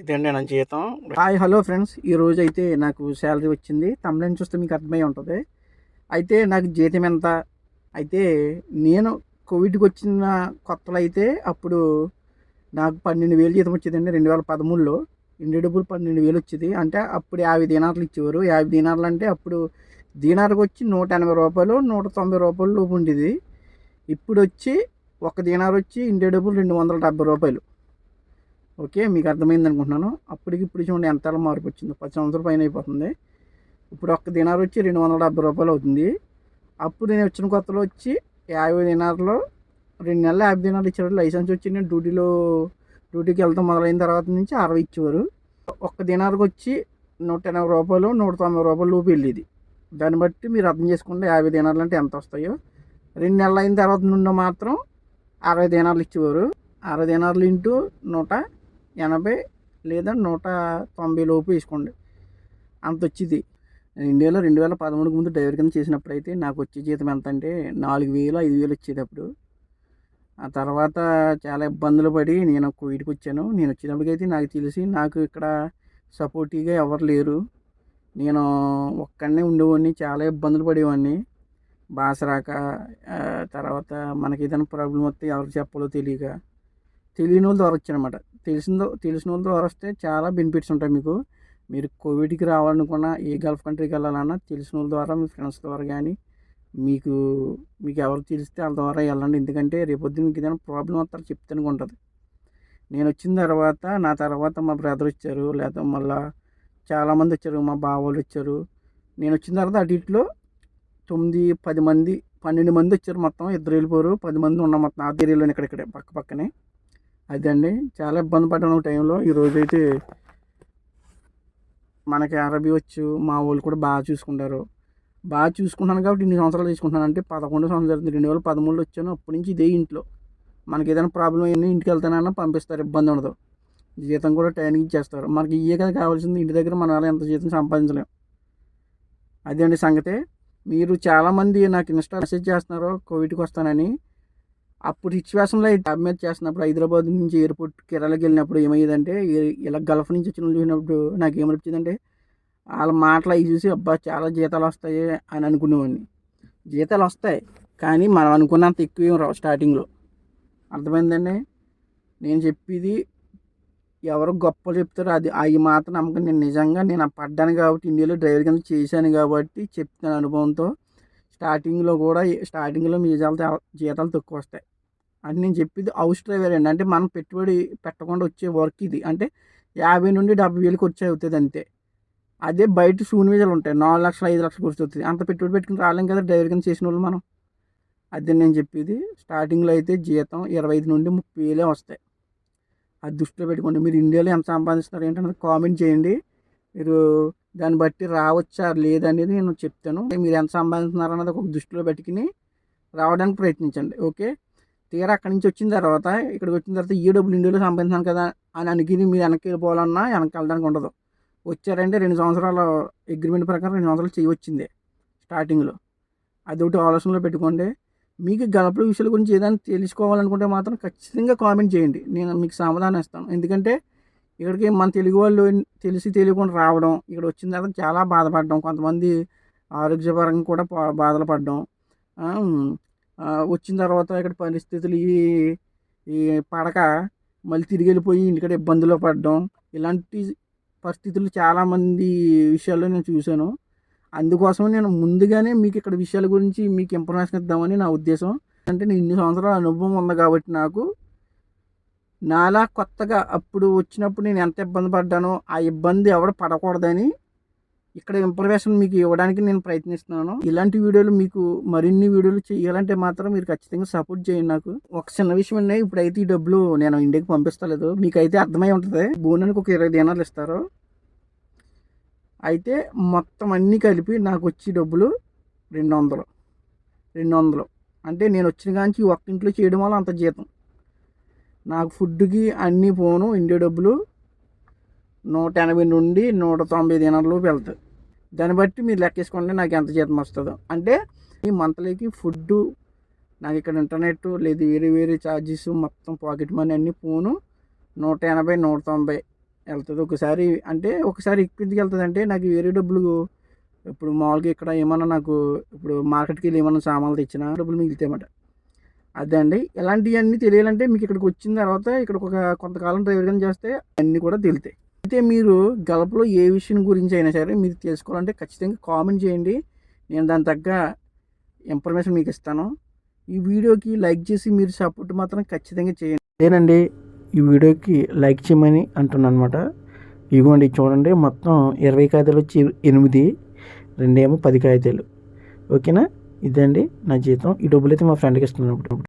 ఇదండి నా జీతం. హాయ్ హలో ఫ్రెండ్స్ ఈ రోజు అయితే నాకు శాలరీ వచ్చింది. తమిళని చూస్తే మీకు అర్థమై ఉంటుంది. అయితే నాకు జీతం ఎంత? అయితే నేను కోవిడ్కి వచ్చిన కొత్తలో అయితే అప్పుడు నాకు పన్నెండు వేలు జీతం వచ్చేదండి రెండు వేల పదమూడులో. ఇండి డబ్బులు పన్నెండు వేలు వచ్చేది. అంటే అప్పుడు యాభై దీనార్లు ఇచ్చేవారు. యాభై దీనార్లు అంటే అప్పుడు దీనార్కి వచ్చి నూట ఎనభై రూపాయలు నూట తొంభై రూపాయలు లోపు ఉండేది. ఇప్పుడు వచ్చి ఒక దీనార్ వచ్చి ఇండియా డబ్బులు రెండు వందల డెబ్బై రూపాయలు. ఓకే మీకు అర్థమైంది అనుకుంటున్నాను. అప్పటికి ఇప్పుడు చూడండి ఎంత మార్పు వచ్చింది పది సంవత్సరాల పైన అయిపోతుంది. ఇప్పుడు ఒక్క దినార్ వచ్చి రెండు వందల డెబ్బై రూపాయలు అవుతుంది. అప్పుడు నేను వచ్చిన కొత్తలో వచ్చి యాభై దినార్లో రెండు నెలలు యాభై దినాలు ఇచ్చేవారు లైసెన్స్ వచ్చి నేను డ్యూటీలో డ్యూటీకి వెళ్తాం మొదలైన తర్వాత నుంచి అరవై ఇచ్చేవారు. ఒక్క దినార్కి వచ్చి నూట ఎనభై రూపాయలు నూట తొంభై రూపాయలు లోపు వెళ్ళేది. దాన్ని బట్టి మీరు అర్థం చేసుకుంటే యాభై దినార్లు అంటే ఎంత వస్తాయో. రెండు నెలలు అయిన తర్వాత నుండి మాత్రం అరవై దినార్లు ఇచ్చేవారు. అరవై దినార్లు ఇంటూ నూట ఎనభై లేదా నూట తొంభై లోపు వేసుకోండి. అంత వచ్చింది. నేను ఇండియాలో రెండు వేల పదమూడుకి ముందు డ్రైవర్ కింద చేసినప్పుడు అయితే నాకు వచ్చే జీతం ఎంత అంటే నాలుగు వేలు ఐదు వేలు వచ్చేది అప్పుడు ఆ తర్వాత చాలా ఇబ్బందులు పడి నేను కోవిడ్కి వచ్చాను. నేను వచ్చినప్పటికైతే నాకు తెలిసి నాకు ఇక్కడ సపోర్టివ్గా ఎవరు లేరు. నేను ఒక్కడనే ఉండేవాడిని చాలా ఇబ్బందులు పడేవాడిని. భాష రాక తర్వాత మనకి ఏదైనా ప్రాబ్లం వస్తే ఎవరికి చెప్పాలో తెలియక. తెలియని వాళ్ళ ద్వారా వచ్చానమాట తెలిసిందో తెలిసిన వాళ్ళ ద్వారా వస్తే చాలా బెనిఫిట్స్ ఉంటాయి మీకు. మీరు కోవిడ్కి రావాలనుకున్నా ఏ గల్ఫ్ కంట్రీకి వెళ్ళాలన్నా తెలిసిన వాళ్ళ ద్వారా మీ ఫ్రెండ్స్ ద్వారా కానీ మీకు మీకు ఎవరు తెలిస్తే వాళ్ళ ద్వారా వెళ్ళండి. ఎందుకంటే రేపొద్దున మీకు ఏదైనా ప్రాబ్లం వస్తారు చెప్తానికి ఉంటుంది. నేను వచ్చిన తర్వాత నా తర్వాత మా బ్రదర్ వచ్చారు. లేదా మళ్ళా చాలామంది వచ్చారు. మా బావోళ్ళు వచ్చారు. నేను వచ్చిన తర్వాత అటు ఇట్లో తొమ్మిది పది మంది పన్నెండు మంది వచ్చారు మొత్తం. ఇద్దరు వెళ్ళిపోరు. పది మంది ఉన్నాం మొత్తం. ఆ ఏరియాలోనే ఇక్కడిక్కడే పక్క పక్కనే. అదండి. చాలా ఇబ్బంది పడ్డాను టైంలో. ఈరోజు అయితే మనకి అరబీ వచ్చు మా వాళ్ళు కూడా బాగా చూసుకుంటారు. బాగా చూసుకుంటాను కాబట్టి ఇన్ని సంవత్సరాలు తీసుకుంటున్నాను. అంటే పదకొండు సంవత్సరాలు రెండు వేల పదమూడులో వచ్చాను. అప్పటి నుంచి ఇదే ఇంట్లో. మనకి ఏదైనా ప్రాబ్లం అయినా ఇంటికి వెళ్తానన్నా పంపిస్తారు. ఇబ్బంది ఉండదు. జీతం కూడా టైంకి ఇచ్చేస్తారు. మనకి ఇయ్యే కదా కావాల్సింది. ఇంటి దగ్గర మన వాళ్ళు ఎంత జీతం సంపాదించలేం. అదే అండి సంగతే. మీరు చాలామంది నాకు ఇన్స్టా మెసేజ్ చేస్తున్నారు కోవిడ్కి వస్తానని. అప్పుడు సిచ్యువేషన్లో జాబ్ మీద చేస్తున్నప్పుడు హైదరాబాద్ నుంచి ఎయిర్పోర్ట్ కేరళకి వెళ్ళినప్పుడు ఏమయ్యేదంటే ఇలా గల్ఫ్ నుంచి వచ్చిన చూసినప్పుడు నాకు ఏమనిపించిందంటే వాళ్ళ మాటలు అవి చూసి అబ్బా చాలా జీతాలు వస్తాయి అని అనుకునేవాడిని. జీతాలు వస్తాయి కానీ మనం అనుకున్నంత ఎక్కువ రావు స్టార్టింగ్లో. అర్థమైందండి? నేను చెప్పేది ఎవరు గొప్ప చెప్తారో అది అవి మాత్రం నమ్మకం. నేను నిజంగా నేను పడ్డాను కాబట్టి ఇండియాలో డ్రైవర్ కింద చేశాను కాబట్టి చెప్తాను అనుభవంతో స్టార్టింగ్లో కూడా స్టార్టింగ్లో మీ జీతాలు జీతాలు తక్కువ వస్తాయి. అంటే నేను చెప్పేది హౌస్ డ్రైవర్ అండి. అంటే మనం పెట్టుబడి పెట్టకుండా వచ్చే వర్క్ ఇది. అంటే యాభై నుండి డెబ్బై వేలకు వచ్చే అవుతుంది అంతే. అదే బయట శూన్య వీజాలు ఉంటాయి. నాలుగు లక్షలు ఐదు లక్షలు ఖర్చు అవుతుంది. అంత పెట్టుబడి పెట్టుకుని రాలేం కదా డ్రైవర్ కింద చేసిన వాళ్ళు మనం. అదే నేను చెప్పేది స్టార్టింగ్లో అయితే జీతం ఇరవై ఐదు నుండి ముప్పై వేలే వస్తాయి. అది దృష్టిలో పెట్టుకోండి. మీరు ఇండియాలో ఎంత సంపాదిస్తున్నారు ఏంటన్నది కామెంట్ చేయండి. మీరు దాన్ని బట్టి రావచ్చా లేదనేది నేను చెప్తాను. మీరు ఎంత సంపాదిస్తున్నారు అన్నది ఒక దృష్టిలో పెట్టుకుని రావడానికి ప్రయత్నించండి. ఓకే? తీరా అక్కడి నుంచి వచ్చిన తర్వాత ఇక్కడికి వచ్చిన తర్వాత ఏ డబ్బులు ఇండియాలో సంపాదించాను కదా అని అనుకుని మీరు వెనక్కి వెళ్ళిపోవాలన్నా వెనక్కి వెళ్ళడానికి ఉండదు. వచ్చారంటే రెండు సంవత్సరాల అగ్రిమెంట్ ప్రకారం రెండు సంవత్సరాలు చేయవచ్చింది స్టార్టింగ్లో అది ఒకటి ఆలోచనలో పెట్టుకోండి. మీకు గడపల విషయాల గురించి ఏదైనా తెలుసుకోవాలనుకుంటే మాత్రం ఖచ్చితంగా కామెంట్ చేయండి. నేను మీకు సమాధానం ఇస్తాను. ఎందుకంటే ఇక్కడికి మన తెలుగు వాళ్ళు తెలిసి తెలియకుండా రావడం ఇక్కడ వచ్చిన తర్వాత చాలా బాధపడడం కొంతమంది ఆరోగ్యపరంగా కూడా బాధలు పడడం వచ్చిన తర్వాత ఇక్కడ పరిస్థితులు ఇవి ఈ పడక మళ్ళీ తిరిగి వెళ్ళిపోయి ఇంటికాడ ఇబ్బందులు పడడం ఇలాంటి పరిస్థితులు చాలామంది విషయాల్లో నేను చూశాను. అందుకోసం నేను ముందుగానే మీకు ఇక్కడ విషయాల గురించి మీకు ఇన్ఫర్మేషన్ ఇద్దామని నా ఉద్దేశం. అంటే నేను ఇన్ని సంవత్సరాల అనుభవం ఉంది కాబట్టి నాకు నాలా కొత్తగా అప్పుడు వచ్చినప్పుడు నేను ఎంత ఇబ్బంది పడ్డానో ఆ ఇబ్బంది ఎవడు పడకూడదని ఇక్కడ ఇన్ఫర్మేషన్ మీకు ఇవ్వడానికి నేను ప్రయత్నిస్తున్నాను. ఇలాంటి వీడియోలు మీకు మరిన్ని వీడియోలు చేయాలంటే మాత్రం మీరు ఖచ్చితంగా సపోర్ట్ చేయండి నాకు. ఒక చిన్న విషయం అండి ఇప్పుడైతే ఈ డబ్బులు నేను ఇండియాకి పంపిస్తలేదు. మీకు అయితే అర్థమై ఉంటుంది. బోనానికి ఒక ఇరవై దినాలు ఇస్తారు. అయితే మొత్తం అన్నీ కలిపి నాకు వచ్చే డబ్బులు రెండు వందలు రెండు వందలు అంటే నేను వచ్చిన కాంచి ఒక్క ఇంట్లో చేయడం వల్ల అంత జీతం. నాకు ఫుడ్కి అన్నీ పోను ఇండియా డబ్బులు నూట ఎనభై నుండి నూట తొంభై దినాలలోపు వెళ్తాయి. దాన్ని బట్టి మీరు లెక్కేసుకుంటే నాకు ఎంత జీతం వస్తుందో. అంటే ఈ మంత్లీకి ఫుడ్ నాకు ఇక్కడ ఇంటర్నెట్ లేదు వేరే వేరే ఛార్జెస్ మొత్తం పాకెట్ మనీ అన్నీ ఫోను నూట ఎనభై నూట తొంభై వెళ్తుంది. ఒకసారి అంటే ఒకసారి ఎక్కువ వెళ్తుంది అంటే నాకు వేరే డబ్బులు ఇప్పుడు మామూలుగా ఇక్కడ ఏమన్నా నాకు ఇప్పుడు మార్కెట్కి వెళ్ళి ఏమన్నా సామాన్లు తెచ్చినా డబ్బులు మిగిలితేమాట అదే అండి. ఇలాంటివన్నీ తెలియాలంటే మీకు ఇక్కడికి వచ్చిన తర్వాత ఇక్కడ ఒక కొంతకాలం డ్రైవర్గా చేస్తే అన్నీ కూడా తెలుతాయి. అయితే మీరు గల్ఫ్లో ఏ విషయం గురించి అయినా సరే మీరు తెలుసుకోవాలంటే ఖచ్చితంగా కామెంట్ చేయండి. నేను దాని తగ్గ ఇన్ఫర్మేషన్ మీకు ఇస్తాను. ఈ వీడియోకి లైక్ చేసి మీరు సపోర్ట్ మాత్రం ఖచ్చితంగా చేయండి. అదేనండి ఈ వీడియోకి లైక్ చేయమని అంటున్నాను అనమాట ఇదిగోండి చూడండి మొత్తం ఇరవై కాగితాలు వచ్చి ఎనిమిది రెండేమో పది కాగితాలు ఓకేనా? ఇదండి నా జీతం. ఈ డబ్బులు అయితే మా ఫ్రెండ్కి ఇస్తున్నాను. ఇప్పుడు